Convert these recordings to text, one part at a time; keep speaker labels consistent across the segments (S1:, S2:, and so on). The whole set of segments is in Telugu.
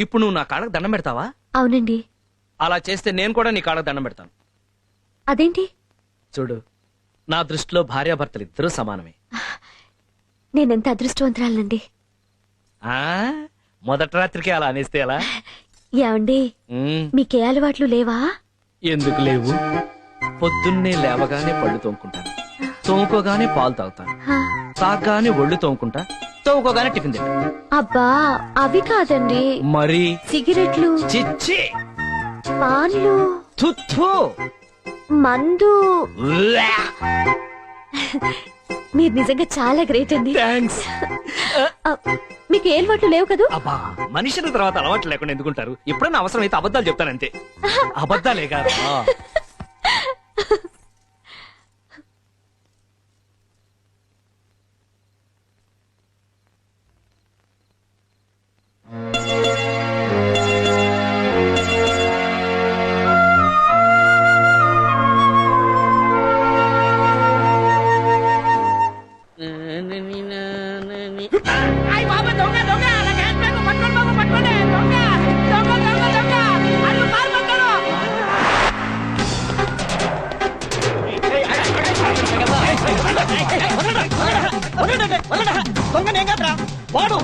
S1: ఇప్పుడు నువ్వు నా కాళ్ళకు దండం పెడతావా?
S2: అవునండి.
S1: అలా చేస్తే నేను కూడా నీ కాళ్ళకు దండం పెడతాను.
S2: అదేంటి?
S1: చూడు నా దృష్టిలో భార్యాభర్తలు ఇద్దరూ సమానమే.
S2: నేనెంత అదృష్టవంతురాలండి
S1: ఆ? మొదటి రాత్రికి అలా అనేస్తే ఎలా?
S2: ఏమండి?
S1: ఉమ్,
S2: మీకే అలవాట్లు లేవా?
S1: ఎందుకు లేవు? పొద్దున్నే లేవగానే పళ్ళు తోముకుంటాను. తోముకోగానే పాలు తాగుతాను.
S2: హా,
S1: తాగగానే ఒళ్ళు తోముకుంటా? తోముకోగానే టిఫిన్ తింటా.
S2: అబ్బా అవి కాదండి.
S1: మరి?
S2: సిగరెట్లు.
S1: చిచ్చి.
S2: పాన్లు.
S1: తుత్తు
S2: మందు. మీరు నిజంగా చాలా గ్రేట్ అండి.
S1: థ్యాంక్స్
S2: మీకు ఏ అలవాట్లు లేవు కదూ?
S1: అబ్బా మనుషుల తర్వాత అలవాట్లు లేకుండా ఎందుకుంటారు? ఎప్పుడైనా అవసరం అయితే అబద్ధాలు చెప్తానంతే అబద్ధాలే కాదా.
S3: దొంగ నేను కాదురా. వాడు.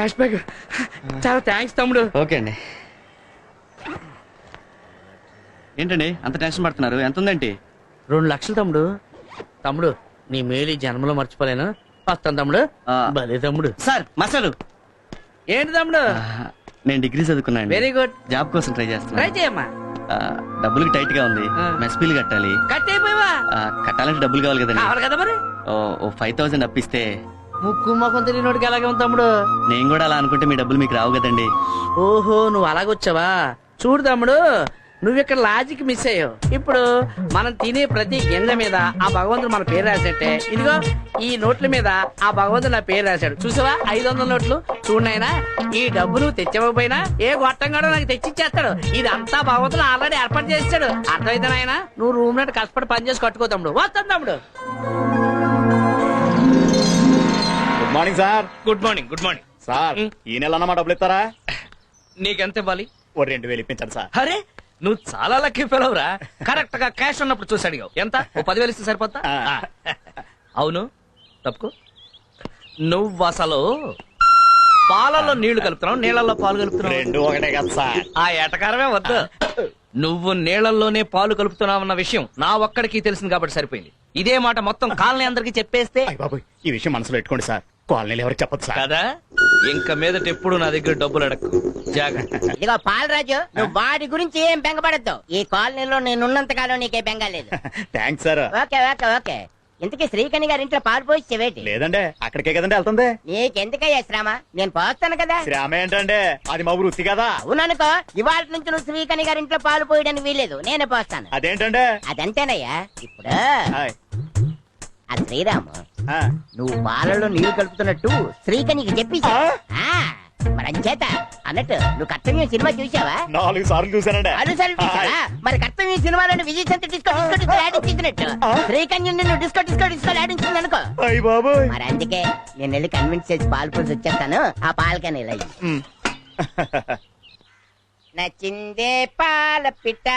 S1: Cash bag. చాలా థ్యాంక్స్ తమ్ముడు.
S4: ఓకే అండి. ఏంటండి అంత టెన్షన్ పడుతున్నారు? ఎంత ఉందేంటి
S1: రెండు లక్షలు తమ్ముడు. తమ్ముడు నీ మేలు ఈ జన్మలో మర్చిపోలేను. వస్తాను తమ్ముడు.
S4: ఆ.
S1: భలే తమ్ముడు.
S4: సార్ మసాలు
S1: ఏంటి తమ్ముడు?
S4: నేను డిగ్రీ చదువుకున్నాను
S1: వెరీ గుడ్
S4: జాబ్ కోసం ట్రై
S1: ట్రై
S4: చేస్తున్నాను
S1: చేయమ్మా.
S4: ఆ, డబ్బులకి టైట్గా ఉంది.
S1: ఆ.
S4: మెస్ బిల్ కట్టాలి.
S1: కట్ అయిపోయావా?
S4: ఆ, కట్టాలంటే డబ్బులు కావాలి కదండి.
S1: కావాలి కదా మరి?
S4: ఓ- ఓ ఫైవ్ థౌసండ్ అప్పిస్తే
S1: ముక్కు మొఖం తెలియనోడికి అలాగే ఉంది తమ్ముడు?
S4: నేను కూడా అలా అనుకుంటే మీ డబ్బులు మీకు రావు కదండి.
S1: ఓహో నువ్వు అలాగొచ్చావా? చూడు తమ్ముడు నువ్వు ఇక్కడ లాజిక్ మిస్ అయ్యావు. ఇప్పుడు మనం తినే ప్రతి గింజ మీద ఆ భగవంతుడు మన పేరు రాసేట్టే. ఇదిగో ఈ నోట్ల మీద ఆ భగవంతుడు నా పేరు రాశాడు. చూసావా? ఐదు వందల నోట్లు. చూడనైనా ఈ డబ్బు నువ్వు తెచ్చకపోయినా ఏ గొట్టం కూడా నాకు తెచ్చిచ్చేస్తాడు. ఇదంతా భగవంతుడు ఆల్రెడీ ఏర్పాటు చేస్తాడు. అర్థమైతే నాయన? నువ్వు రూమ్ నట్టు కష్టపడి పని చేసి కట్టుకో తమ్ముడు. వస్తాను తమ్ముడు.
S5: Morning sir.
S1: Good morning good morning.
S5: Sir. ఈ నెల అన్నమా డబ్బులు ఇస్తారా
S1: నీకెంత ఇవ్వాలి?
S5: ఓ రెండు వేలు ఇప్పించండి సార్.
S1: అరే నువ్వు చాలా లక్కీ ఫెలవురా కరెక్ట్గా క్యాష్ ఉన్నప్పుడు చూసి అడిగావు. ఎంత? ఓ పదివేలు ఇస్తే సరిపోతా. అవును తప్పుకో. నువ్వు అసలు పాలలో నీళ్ళు కలుపుతున్నావు నీళ్ళల్లో పాలు కలుపుతున్నావు.
S5: రెండు ఒకటే కదా సార్.
S1: ఆ ఎటకారమే వద్దు. నువ్వు నీళ్ళలోనే పాలు కలుపుతున్నావన్న విషయం నా ఒక్కడికి తెలిసింది కాబట్టి సరిపోయింది. ఇదే మాట మొత్తం కాలనీ అందరికి చెప్పేస్తే
S5: బాబు ఈ విషయం మనసులో పెట్టుకోండి సార్. కాలనీలు ఎవరికి చెప్పదు సార్.
S1: కదా? ఇంక మీదట ఎప్పుడు నా దగ్గర డబ్బులు అడక్కు. జాగ్రత్త.
S3: ఇదిగో పాలరాజు నువ్వు వాడి గురించి ఏం బెంగపడద్దు. ఈ కాలనీలో నేనున్నంత కాలం నీకే బెంగ లేదు.
S5: Thanks sir
S3: okay okay okay. ఇంతకీ శ్రీకణి గారి ఇంట్లో పాలు పోసి చెవేటి
S5: లేదండి అక్కడికే కదండి వెళ్తుంది.
S3: నీకెందుకయ్యా శ్రమ? నేను పోస్తాను కదా.
S5: శ్రామ ఏంటండి? అది మా వృత్తి కదా.
S3: అవుననుకో ఇవాళ నుంచి నువ్వు శ్రీకణి గారి ఇంట్లో పాలు పోయడానికి వీలేదు నేనే పోస్తాను.
S5: అదేంటండి?
S3: అదంతేనయ్యా. ఇప్పుడు
S5: హాయ్.
S3: ఆ. శ్రీరాము నువ్వు పాలలో నీళ్ళు కలుపుతున్నట్టు శ్రీకణికి చెప్పి మరి అంచేత అన్నట్టు నువ్వు కర్తవ్యం సినిమా చూసావా
S5: నాలుగు సార్లు చూసానండి
S3: అనుసరి చూసావా మరి కర్తవ్యం సినిమాలోని విజయ్ సంత డిస్కో డిస్కో డిస్కో ఆడించినట్టు శ్రీకన్యం నిన్ను డిస్కో డిస్కో డిస్కో ఆడించింది అనుకో
S5: అయ్య బాబు
S3: మరి అందుకే నేను వెళ్ళి కన్విన్స్ చేసి పాలు పోసి వచ్చేస్తాను. ఆ పాలకని ఇలా. నచ్చిందే పాల పిట్ట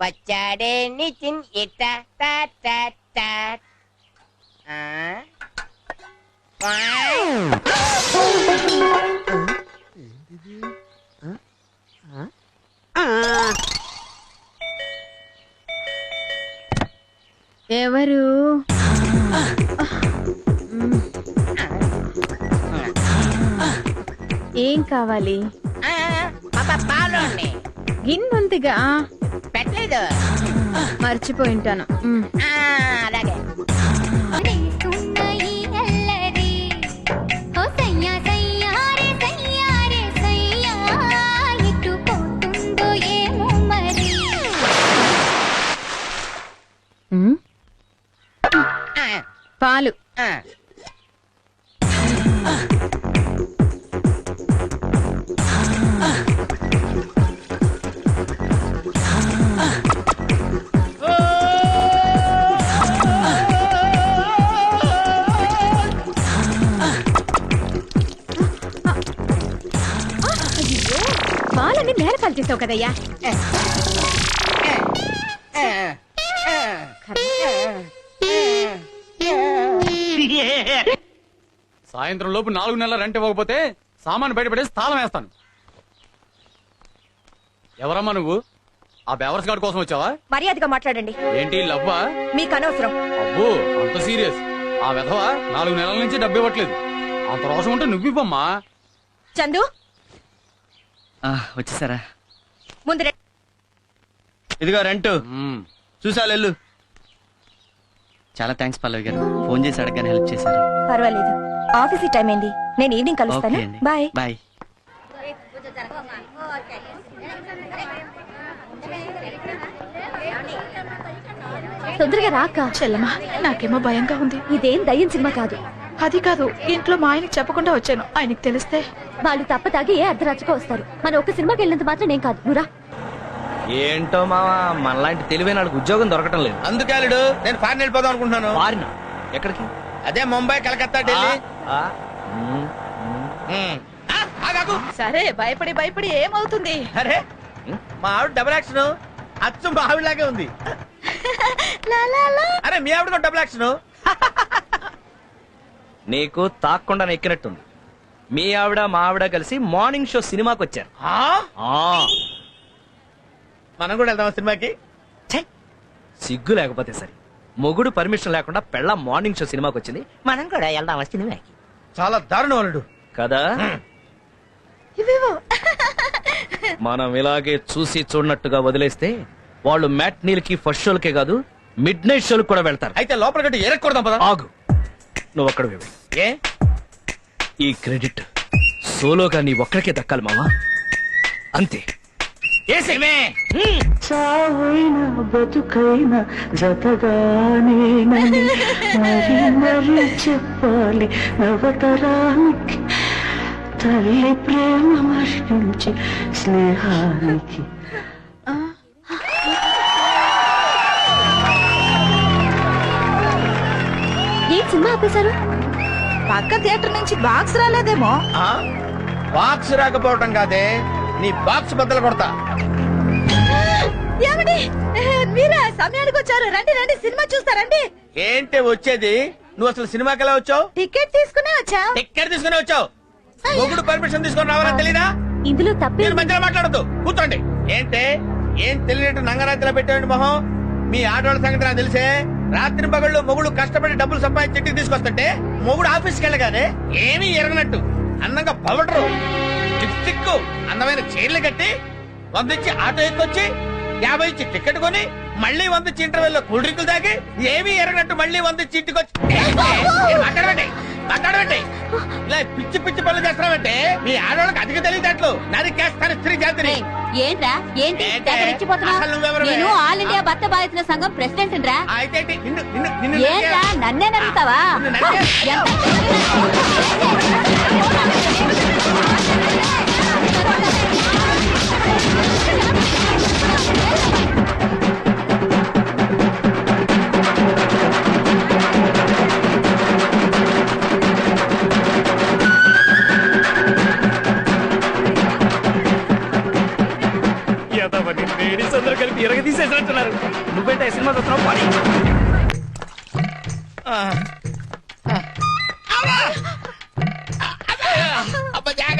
S3: వచ్చాడే నిచిన్ ఇట్ట టా టా టా. ఆ? వాయ్. ఆ?
S6: ఎవరు? ఏం కావాలి?
S3: పాలోని.
S6: గిన్నుందిగా
S3: పెట్టలేదు.
S6: మర్చిపోయి ఉంటాను. మ్.
S3: ఆ, అలాగే.
S6: పాలు
S3: ఆ.
S6: పాలన్నీ నేల కలిచేసావు కదయ్యా
S7: సాయంత్రం లోపు నాలుగు నెలల రెంట్ ఇవ్వకపోతే సామాను బయటపడేసి తాళం వేస్తాను. ఎవరమ్మా నువ్వు? ఆ బేవర్స్ గార్డ్ కోసం వచ్చావా?
S2: మర్యాదగా మాట్లాడండి.
S7: ఏంటి లవ్వా?
S2: మీకు అనవసరం.
S7: అబ్బో అంత సీరియస్. ఆ విధవ నాలుగు నెలల నుంచి డబ్బు ఇవ్వట్లేదు. అంత రోషం ఉంటే నువ్వు ఇవ్వమ్మా.
S2: చందు?
S4: ఆ, వచ్చేసారా?
S2: ముందు రండి.
S4: ఇదిగో రెంట్
S7: మ్మ్.
S4: చూసా వెళ్ళు చాలా థ్యాంక్స్ పల్లవి గారు. ఫోన్ చేసి అడగని హెల్ప్ చేశారు.
S2: పర్వాలేదు. ఆఫీస్ టైం అయింది నేను ఈవినింగ్ కలుస్తాను. బాయ్.
S4: బాయ్.
S2: తొందరగా రాక
S8: చెల్లమా నాకేమో భయంగా ఉంది.
S2: ఇదేం దయ్యం సినిమా కాదు.
S8: అది కాదు ఇంట్లో మా ఆయనకి చెప్పకుండా వచ్చాను. ఆయనకి తెలిస్తే?
S2: వాళ్ళు తప్ప తాగి ఏ అర్ధరాత్రికో వస్తారు. మన ఒక్క సినిమాకి వెళ్ళినంత మాత్రం నేను కాదు. నువ్వురా
S9: ఏంటో మావా మనలాంటి తెలివైన వాళ్ళకి ఉద్యోగం దొరకటం లేదు.
S5: అందుకే నేను ఫారెన్ వెళ్ళిపోదాం అనుకుంటున్నాను.
S9: మారిన ఎక్కడికి?
S5: అదే ముంబై కలకత్తా ఢిల్లీ.
S8: సరే భయపడి భయపడి ఏమవుతుంది?
S5: అరే మా ఆవిడ డబుల్ యాక్షన్ అచ్చు మా ఆవిడలాగే ఉంది. అరే మీ ఆవిడ కూడా డబుల్ యాక్షన్
S9: నీకు తాక్కుండా ఎక్కినట్టుంది మీ ఆవిడ మా ఆవిడ కలిసి మార్నింగ్ షో సినిమాకి వచ్చారు. ఆ?
S5: మనం కూడా వెళ్దాం సినిమాకి?
S9: ఛై, సిగ్గు లేకపోతే సరే. మొగుడు పర్మిషన్ లేకుండా పెళ్ళ మార్నింగ్ షో సినిమాకి వచ్చింది.
S3: మనం కూడా వెళ్దాం సినిమాకి?
S5: చాలా దారుణం అల్లుడు
S9: కదా మనం ఇలాగే చూసి చూడనట్టుగా వదిలేస్తే వాళ్ళు మ్యాట్ నీళ్ళకి ఫస్ట్ షోలకే కాదు మిడ్ నైట్ షోలకు కూడా వెళ్తారు.
S5: అయితే లోపల గట్టి ఎరక్కూడదాం పదా.
S9: ఆగు. నువ్వు అక్కడ వెళ్ళు.
S5: ఏ?
S9: ఈ క్రెడిట్ సోలోగా నీ ఒక్కడికే దక్కాలి మావా? అంతే.
S10: చావైనా బతుకైనా జతగానేనని మరి మరి చెప్పాలి నవతరానికి. తల్లి ప్రేమ మరణించి స్నేహానికి.
S2: ఏం సినిమా ఆపేశారు?
S8: పక్క థియేటర్ నుంచి బాక్స్ రాలేదేమో.
S5: బాక్స్ రాకపోవటం కాదే. నీ బాక్స్ బద్దలు కొడతా.
S8: ఏమండి? మీరా సమయానికి వచ్చారు. రండి రండి సినిమా చూస్తారండి.
S5: ఏంటి వచ్చేది? నువ్వు అసలు సినిమాకి ఎలా వచ్చావు?
S8: టికెట్ తీసుకునే వచ్చా.
S5: టికెట్ తీసుకుని వచ్చావు? మొగుడు పర్మిషన్ తీసుకొని రావాలని తెలీదా?
S2: ఇందులో తప్పే
S5: మధ్యలో మాట్లాడద్దు. కూర్చోండి. ఏంటే? ఏం తెలియనట్టు నంగరాత్రిలో పెట్టండి మొహం? మీ ఆడవాళ్ళ సంగతి నాకు తెలిసే? రాత్రి పగళ్ళు మొగుడు కష్టపడి డబ్బులు సంపాదించి తీసుకొస్తుంటే మొగుడు ఆఫీస్కి వెళ్ళగానే ఏమీ ఎరగనట్టు. అందంగా పవడరు. లిప్స్టిక్ అందమైన చీరలు కట్టి వంద ఇచ్చి ఆటో ఎక్కొచ్చి యాభై ఇచ్చి టికెట్ కొని మళ్ళీ వంద ఇంటర్వెల్లో కూల్ డ్రింకులు తాగి ఏమీ ఎరగనట్టు మళ్ళీ వంద ఇచ్చి ఇంటికి వచ్చి ఏం ఇలా పిచ్చి పిచ్చి పనులు చేస్తున్నావంటే? మీ ఆడవాళ్ళకి అధిక తెలియదట్లు నరికేస్తాను స్త్రీ జాతిని.
S11: ఏంట్రా? ఏంటి?
S5: ఏంటే?
S11: తెగ రెచ్చిపోతున్నావ్?
S5: అసలు నువ్వెవరివే?
S11: నేను ఆల్ ఇండియా భర్త బాధితుల సంఘం ప్రెసిడెంట్ రా.
S5: అయితే ఏంటి? నిన్ను నిన్ను నిన్ను
S11: ఏంట్రా?
S5: నరికే-
S11: నన్నే నమ్ముతావా
S5: నిన్ను నరికే-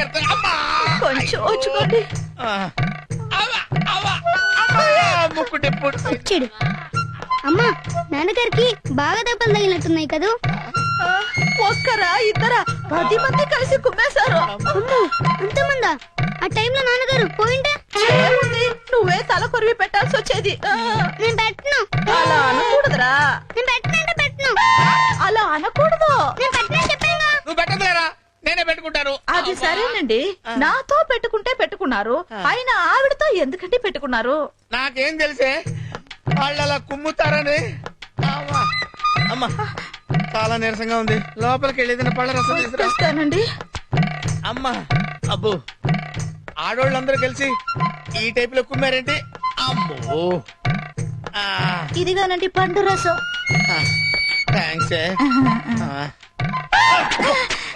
S5: అమ్మా!
S8: కొంచెం వచ్చుకోండి
S5: అవ్వ, అవ్వ. ముక్కుటి పుట్టి
S11: చెడు. అమ్మా నాన్నగారికి బాగా దెబ్బలు తగిలినట్టున్నాయి కదూ?
S8: ఒక్కరా ఇద్దరా పది మంది కలిసి కుమ్మేశారు.
S11: అమ్మో అంతమందా ఆ టైంలో నాన్నగారు పోయింటే?
S8: ఏముంది? నువ్వే తల కొరివి పెట్టాల్సి వచ్చేది. ఆ,
S11: నేను పెట్టను.
S8: అలా అనకూడదురా.
S11: నేను పెట్టను.
S8: అలా అనకూడదు.
S11: నేను
S8: సరేనండి. నాతో పెట్టుకుంటే పెట్టుకున్నారు. అయినా ఆవిడతో ఎందుకంటే పెట్టుకున్నారు?
S5: నాకేం తెలిసే? వాళ్ళు అలా కుమ్ముతారని. అమ్మా. అమ్మా. చాలా నీరసంగా ఉంది. లోపలికి వెళ్ళి ఏదైనా పళ్ళ రసం
S8: తెస్తానండి.
S5: అమ్మా. అబ్బో. ఆడోళ్ళందరూ కలిసి ఈ టైప్లో కుమ్మారేంటి? అమ్మో. ఆ,
S8: ఇదిగానండి పండు రసం.
S5: ఆ.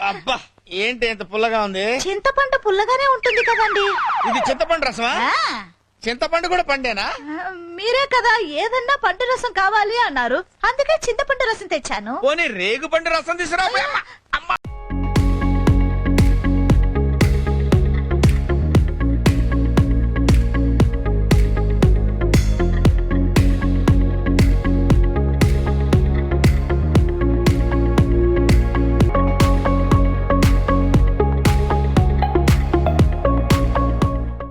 S5: అబ్బా. ఏంటి ఇంత పుల్లగా ఉంది?
S8: చింతపండు పుల్లగానే ఉంటుంది కదండి.
S5: ఇది చింతపండు రసమా? చింతపండు కూడా పండేనా?
S8: మీరే కదా ఏదన్నా పండు రసం కావాలి అన్నారు. అందుకే చింతపండు రసం తెచ్చాను.
S5: పోనీ రేగు పండు రసం తీసుకురా